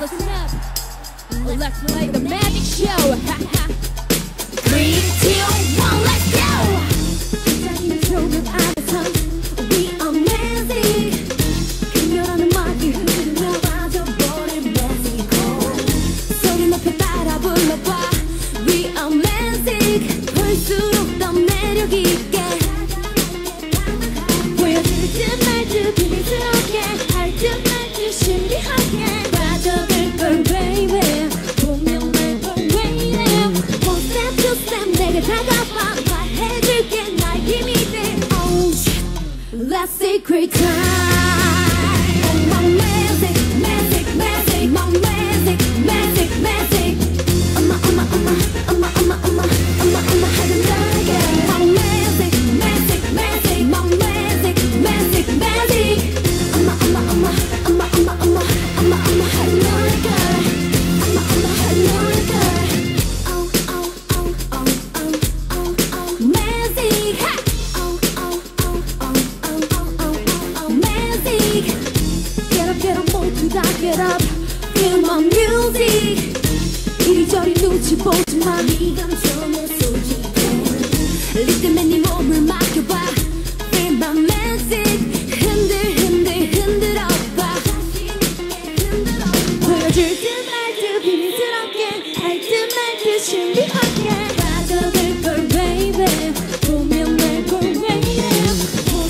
Listen up. Let's play the magic show. Three, two, one, let's go. Let's secret time. 빛이 보지만 이 감정에 소집해. 리듬에 네 몸을 맡겨봐. Feel my magic 흔들 흔들 흔들어봐. 보여줄게 말도 비밀스럽게 알듯 말듯 신비하게. 빠져들 걸 baby. 보면 내걸 baby.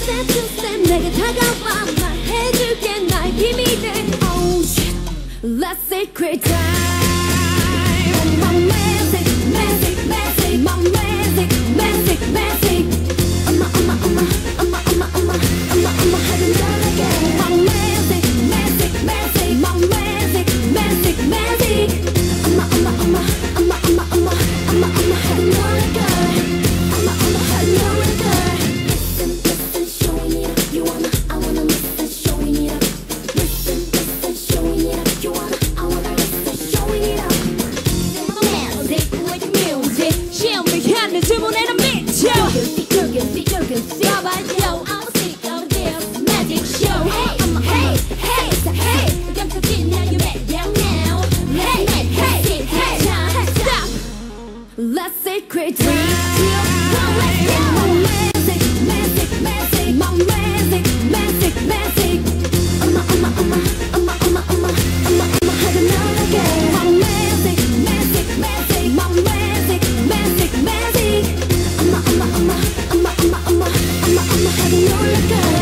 Step to step 내게 다가와. 말해줄게 날 힘이 돼 Oh shit. Let's say crazy have your look at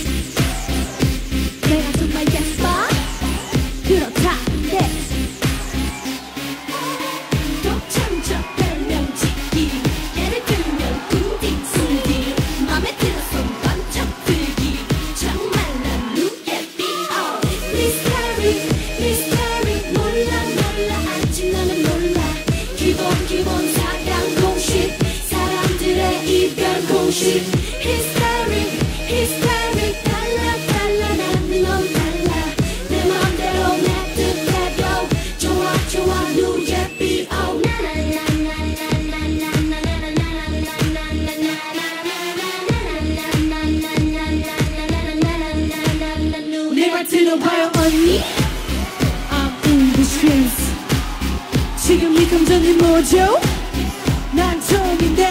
Mojo, not talking that.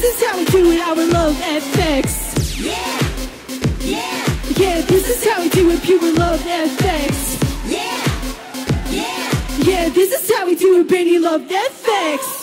This is how we do it, our love FX. Yeah, yeah. Yeah, this is how we do it, pure love FX. Yeah, yeah. Yeah, this is how we do it, baby love FX.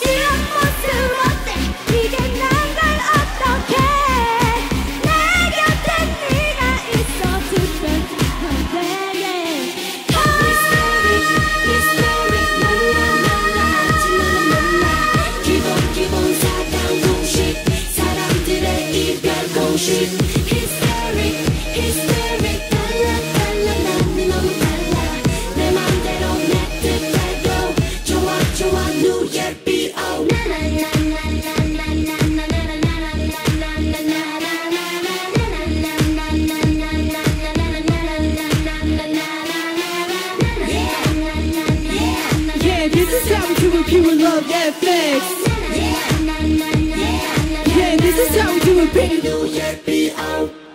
do it pure love that flex Yeah, this is how we do it, baby New Year, B.O.